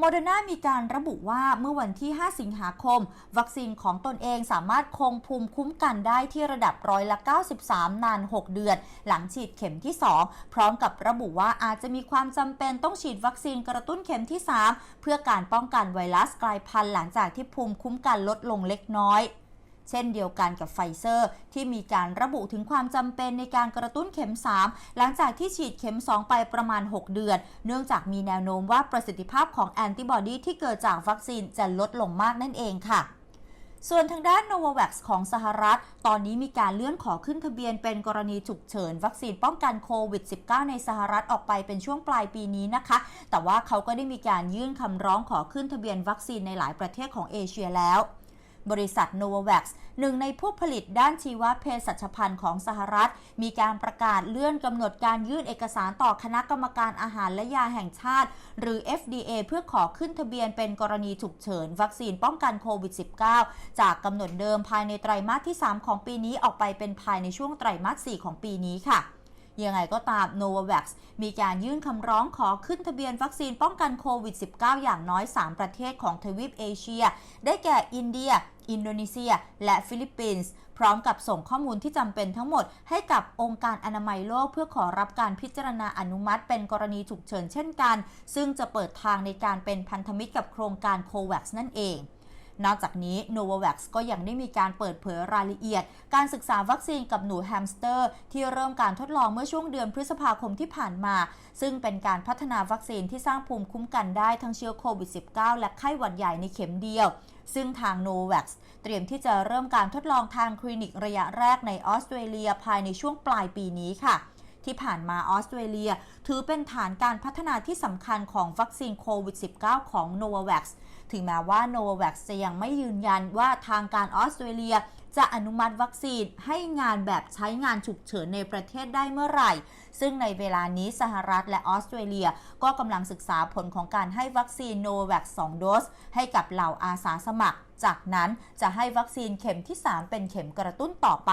โมเดอร์นามีการระบุว่าเมื่อวันที่ 5 สิงหาคม วัคซีนของตนเองสามารถคงภูมิคุ้มกันได้ที่ระดับร้อยละ 93 นาน 6 เดือน หลังฉีดเข็มที่ 2 พร้อมกับระบุว่าอาจจะมีความจำเป็นต้องฉีดวัคซีนกระตุ้นเข็มที่ 3 เพื่อการป้องกันไวรัสกลายพันธุ์หลังจากที่ภูมิคุ้มกันลดลงเล็กน้อย เช่นเดียวกันกับไฟเซอร์ ที่มีการระบุถึงความจำเป็นในการกระตุ้นเข็ม 3 หลังจากที่ฉีดเข็ม 2 ไปประมาณ 6 เดือน เนื่องจากมีแนวโน้มว่าประสิทธิภาพของแอนติบอดีที่เกิดจากวัคซีนจะลดลงมากนั่นเองค่ะส่วนทางด้าน Novavax ของสหรัฐ ตอนนี้มีการเลื่อนขอขึ้นทะเบียนเป็นกรณีฉุกเฉิน วัคซีนป้องกันโควิด -19 ในสหรัฐออกไปเป็นช่วงปลายปีนี้นะคะ แต่ว่าเขาก็ได้มีการยื่นคำร้องขอขึ้นทะเบียนวัคซีนในหลายประเทศของเอเชียแล้ว บริษัท Novavax หนึ่งในผู้ผลิตด้านชีวเภสัชพันธ์ของสหรัฐ มีการประกาศเลื่อนกำหนดการยื่นเอกสารต่อคณะกรรมการอาหารและยาแห่งชาติ หรือ FDA เพื่อขอขึ้นทะเบียนเป็นกรณีฉุกเฉิน วัคซีนป้องกันโควิด -19 จากกำหนดเดิมภายในไตรมาสที่ 3 ของปีนี้ออกไปเป็นภายในช่วงไตรมาส 4 ของปีนี้ค่ะ ยังไงก็ตาม Novavax มีการยื่นคำร้องขอขึ้นทะเบียนวัคซีนป้องกันโควิด -19 อย่างน้อย 3 ประเทศของทวีปเอเชีย ได้แก่อินเดีย อินโดนีเซีย และฟิลิปปินส์ พร้อมกับส่งข้อมูลที่จำเป็นทั้งหมดให้กับองค์การอนามัยโลกเพื่อขอรับการพิจารณาอนุมัติเป็นกรณีฉุกเฉินเช่นกัน ซึ่งจะเปิดทางในการเป็นพันธมิตรกับโครงการโควัคนั่นเอง นอกจากนี้ Novavax ก็ยังได้มีการเปิดเผยรายละเอียด การศึกษาวัคซีนกับหนูแฮมสเตอร์ ที่เริ่มการทดลองเมื่อช่วงเดือนพฤษภาคมที่ผ่านมา ซึ่งเป็นการพัฒนาวัคซีนที่สร้างภูมิคุ้มกันได้ทั้งเชื้อโควิด -19 และไข้หวัดใหญ่ในเข็มเดียว ซึ่งทาง Novavax เตรียมที่จะเริ่มการทดลองทางคลินิกระยะแรกในออสเตรเลียภายในช่วงปลายปีนี้ค่ะ ที่ผ่านมาออสเตรเลีย ถือเป็นฐานการพัฒนาที่สำคัญของวัคซีนโควิด -19 ของ Novavax ถึงแม้ว่า Novavax จะยังไม่ยืนยันว่าทางการออสเตรเลียจะอนุมัติวัคซีนให้งานแบบใช้งานฉุกเฉินในประเทศได้เมื่อไหร่ ซึ่งในเวลานี้สหรัฐและออสเตรเลียก็กำลังศึกษาผลของการให้วัคซีน Novavax 2โดส ให้กับเหล่าอาสาสมัคร จากนั้นจะให้วัคซีนเข็มที่ 3 เป็นเข็มกระตุ้นต่อไป